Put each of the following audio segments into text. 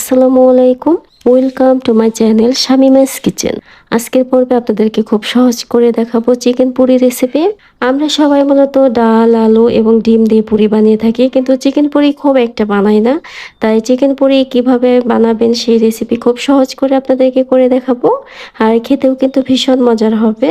আসসালামু আলাইকুম। Welcome to my channel Shamima's kitchen আজকের পর্বে আপনাদেরকে খুব সহজ করে দেখাবো চিকেন পুরি রেসিপি আমরা সবাই মূলত ডাল, আলু এবং ডিম দিয়ে পুরি বানিয়ে থাকি, কিন্তু চিকেন পুরি খুব একটা বানাই না। তাই চিকেন পুরি কীভাবে বানাবেন সেই রেসিপি খুব সহজ করে আপনাদেরকে করে দেখাবো। আর খেতেও কিন্তু ভীষণ মজার হবে।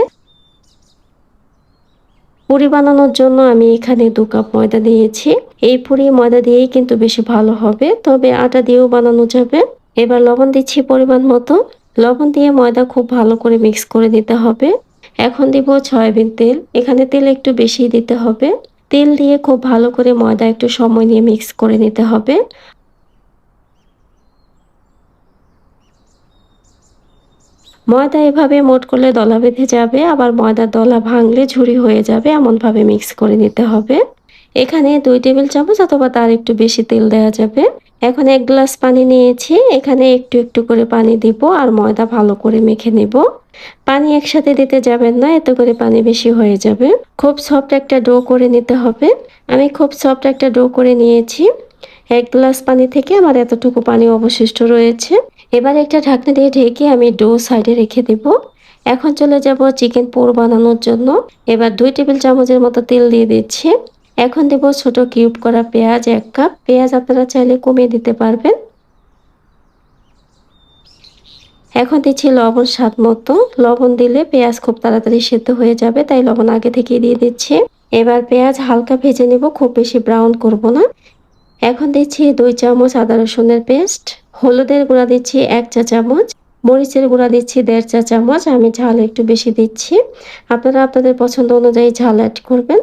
পুরি বানানোর জন্য আমি এখানে দু কাপ ময়দা নিয়েছি এই পুরি ময়দা দিয়েই কিন্তু বেশি ভালো হবে, তবে আটা দিয়েও বানানো যাবে। এবার লবণ দিচ্ছি পরিমাণ মতো। লবণ দিয়ে ময়দা খুব ভালো করে মিক্স করে দিতে হবে। এখন দিব সয়াবিন তেল। এখানে তেল একটু বেশি দিতে হবে। তেল দিয়ে খুব ভালো করে ময়দা একটু সময় নিয়ে মিক্স করে নিতে হবে। ময়দা এভাবে মোট করলে দলা বেঁধে যাবে, আবার ময়দার দলা ভাঙলে ঝুরি হয়ে যাবে, এমনভাবে মিক্স করে নিতে হবে। এখানে দুই টেবিল চামচ অথবা তার একটু বেশি তেল দেওয়া যাবে। এখন এক গ্লাস পানি নিয়েছি, এখানে একটু একটু করে পানি দিব আর ময়দা ভালো করে মেখে নেব। পানি একসাথে দিতে যাবেন না, এতে করে পানি বেশি হয়ে যাবে। খুব সফট একটা ডো করে নিতে হবে। আমি খুব সফট একটা ডো করে নিয়েছি। এক গ্লাস পানি থেকে আমার এতটুকু পানি অবশিষ্ট রয়েছে। এবার একটা ঢাকনা দিয়ে ঢেকে আমি ডো সাইডে রেখে দেব। এখন চলে যাব চিকেন পোর বানানোর জন্য। এবার দুই টেবিল চামচের মতো তেল দিয়ে দিচ্ছি। এখন দেব ছোট কিউব করা পেঁয়াজ এক কাপ। পেঁয়াজ আপনারা চাইলে কমিয়ে দিতে পারবেন। এখন দিচ্ছি লবণ স্বাদ মতো। লবণ দিলে পেঁয়াজ খুব তাড়াতাড়ি সেদ্ধ হয়ে যাবে, তাই লবণ আগে থেকে দিয়ে দিচ্ছি। এবার পেঁয়াজ হালকা ভেজে নেব, খুব বেশি ব্রাউন করব না। এখন দিচ্ছি দুই চামচ আদা রসুনের পেস্ট। হলুদের গুঁড়া দিচ্ছি এক চা চামচ, মরিচের গুঁড়া দিচ্ছি দেড় চা চামচ, আমি ঝাল একটু বেশি দিচ্ছি। আপনারা আপনাদের পছন্দ অনুযায়ী ঝাল অ্যাড করবেন।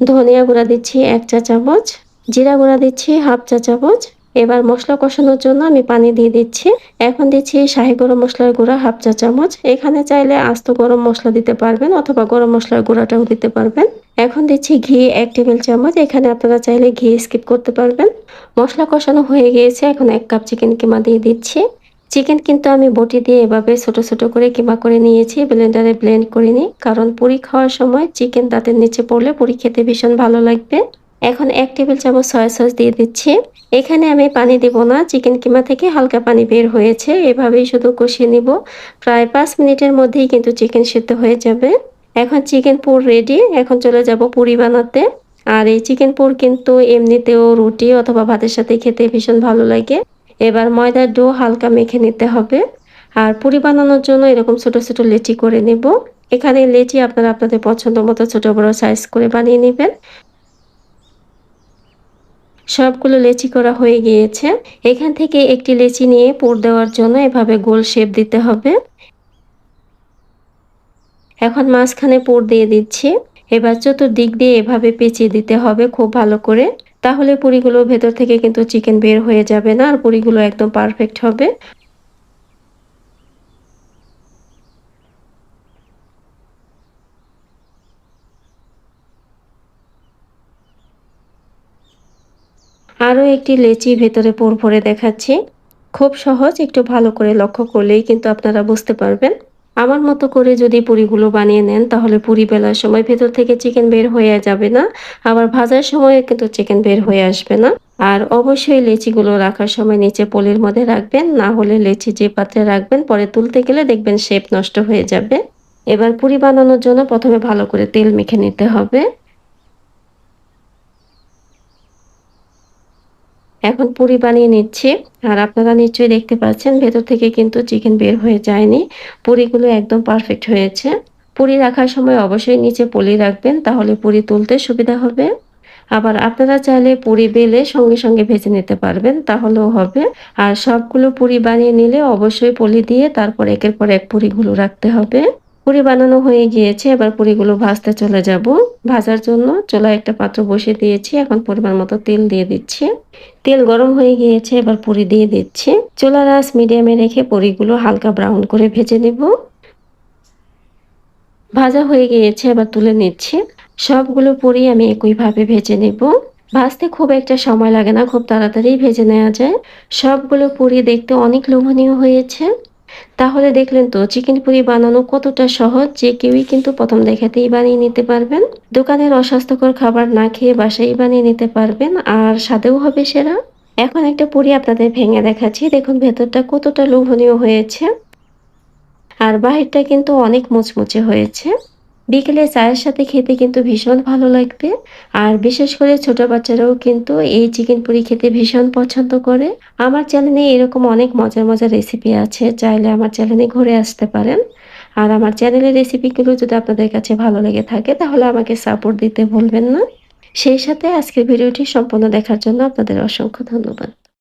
ধনিয়া গুঁড়া দিচ্ছি এক চা চামচ, জিরা গুঁড়া দিচ্ছি হাফ চা চামচ। এবার মশলা কষানোর জন্য আমি পানি দিয়ে দিচ্ছি। এখন দিচ্ছি শাহি গরম মশলার গুঁড়া হাফ চা চামচ। এখানে চাইলে আস্ত গরম মশলা দিতে পারবেন অথবা গরম মশলার গুঁড়াটাও দিতে পারবেন। এখন দিচ্ছি ঘি, এক টেবিল চামচ। এখানে আপনারা চাইলে ঘি স্কিপ করতে পারবেন। মশলা কষানো হয়ে গিয়েছে। এখন এক কাপ চিকেন কিমা দিয়ে দিচ্ছি। চিকেন কিন্তু আমি বটি দিয়ে এভাবে ছোট ছোট করে কিমা করে নিয়েছি। ব্লেন্ডারে ব্লেন্ড করে নিই কারণ পুরি খাওয়ার সময় চিকেন দাঁতের নিচে পড়লে পুরি খেতে ভীষণ ভালো লাগবে। এখন এক টেবিল চামচ সয়া সস দিয়ে দিচ্ছি। এখানে আমি পানি দিব না চিকেন কিমা থেকে হালকা পানি বের হয়েছে। এভাবেই শুধু কষিয়ে নিব। প্রায় পাঁচ মিনিটের মধ্যেই কিন্তু চিকেন সিদ্ধ হয়ে যাবে। এখন চিকেন পুর রেডি এখন চলে যাব পুরি বানাতে। আর এই চিকেন পুর কিন্তু এমনিতেও রুটি অথবা ভাতের সাথে খেতে ভীষণ ভালো লাগে। এবার ময়দার ডো হালকা মেখে নিতে হবে। আর পুরি বানানোর জন্য এরকম ছোট ছোট লেচি করে নেব। এখানে লেচি আপনারা আপনাদের পছন্দ মতো ছোট বড় সাইজ করে বানিয়ে নেবেন। সবগুলো লেচি করা হয়ে গিয়েছে। এখান থেকে একটি লেচি নিয়ে পুর দেওয়ার জন্য এভাবে গোল শেপ দিতে হবে। এখন মাঝখানে পুর দিয়ে দিচ্ছি। এবার চতুর্দিক দিয়ে এভাবে পেঁচিয়ে দিতে হবে খুব ভালো করে। তাহলে পুরিগুলো ভেতর থেকে কিন্তু চিকেন বের হয়ে যাবে না, আর পুরিগুলো একদম পারফেক্ট হবে। আরও একটি লেচি ভেতরে পোর ভরে দেখাচ্ছি। খুব সহজ, একটু ভালো করে লক্ষ্য করলেই কিন্তু আপনারা বুঝতে পারবেন। আমার মতো করে যদি পুরিগুলো বানিয়ে নেন, তাহলে পুরি বেলার সময় ভেতর থেকে চিকেন বের হয়ে যাবে না। আবার ভাজার সময় কিন্তু চিকেন বের হয়ে আসবে না। আর অবশ্যই লেচিগুলো রাখার সময় নিচে পলির মধ্যে রাখবেন, না হলে লেচি যে পাত্রে রাখবেন, পরে তুলতে গেলে দেখবেন শেপ নষ্ট হয়ে যাবে। এবার পুরি বানানোর জন্য প্রথমে ভালো করে তেল মেখে নিতে হবে। এখন পুরি বানিয়ে নিচ্ছি। আর আপনারা নিশ্চয়ই দেখতে পাচ্ছেন, ভেতর থেকে কিন্তু চিকেন বের হয়ে যায়নি। পুরিগুলো একদম পারফেক্ট হয়েছে। পুরি রাখার সময় অবশ্যই নিচে পলি রাখবেন, তাহলে পুরি তুলতে সুবিধা হবে। আবার আপনারা চাইলে পুরি বেলে সঙ্গে সঙ্গে ভেজে নিতে পারবেন, তাহলেও হবে। আর সবগুলো পুরি বানিয়ে নিলে অবশ্যই পলি দিয়ে তারপর একের পর এক পুরিগুলো রাখতে হবে। পুরি বানানো হয়ে গিয়েছে, এবার পুরিগুলো ভাজতে চলে যাব। ভাজার জন্য চোলা একটা পাত্র বসিয়ে দিয়েছি, এখন পরিমাণ মতো তেল দিয়ে দিচ্ছি। তেল গরম হয়ে গিয়েছে, এবার পুরি দিয়ে দিচ্ছি। চোলা রাস মিডিয়ামে রেখে পুরিগুলো হালকা ব্রাউন করে ভেজে নেব। ভাজা হয়ে গিয়েছে, এবার তুলে নিচ্ছি। সবগুলো পুরি আমি একইভাবে ভেজে নেব। ভাজতে খুব একটা সময় লাগে না, খুব তাড়াতাড়ি ভেজে নেওয়া যায়। সবগুলো পুরি দেখতে অনেক লোভনীয় হয়েছে। তাহলে দেখলেন তো চিকেন পুরি বানানো কতটা সহজ যে কেউই কিন্তু প্রথম দেখাতেই বানিয়ে নিতে পারবেন। দোকানের অস্বাস্থ্যকর খাবার না খেয়ে বাসায় বানিয়ে নিতে পারবেন, আর স্বাদেও হবে সেরা। এখন একটা পুরি আপনাদের ভেঙে দেখাচ্ছি, দেখুন ভেতরটা কতটা লোভনীয় হয়েছে। আর বাহিরটা কিন্তু অনেক মুচমুচে হয়েছে। বিকেলে চায়ের সাথে খেতে কিন্তু ভীষণ ভালো লাগবে। আর বিশেষ করে ছোট বাচ্চারাও কিন্তু এই চিকেন পুরি খেতে ভীষণ পছন্দ করে। আমার চ্যানেলে এরকম অনেক মজার মজার রেসিপি আছে, চাইলে আমার চ্যানেলে ঘুরে আসতে পারেন। আর আমার চ্যানেলের রেসিপিগুলো যদি আপনাদের কাছে ভালো লেগে থাকে, তাহলে আমাকে সাপোর্ট দিতে ভুলবেন না। সেই সাথে আজকের ভিডিওটি সম্পূর্ণ দেখার জন্য আপনাদের অসংখ্য ধন্যবাদ।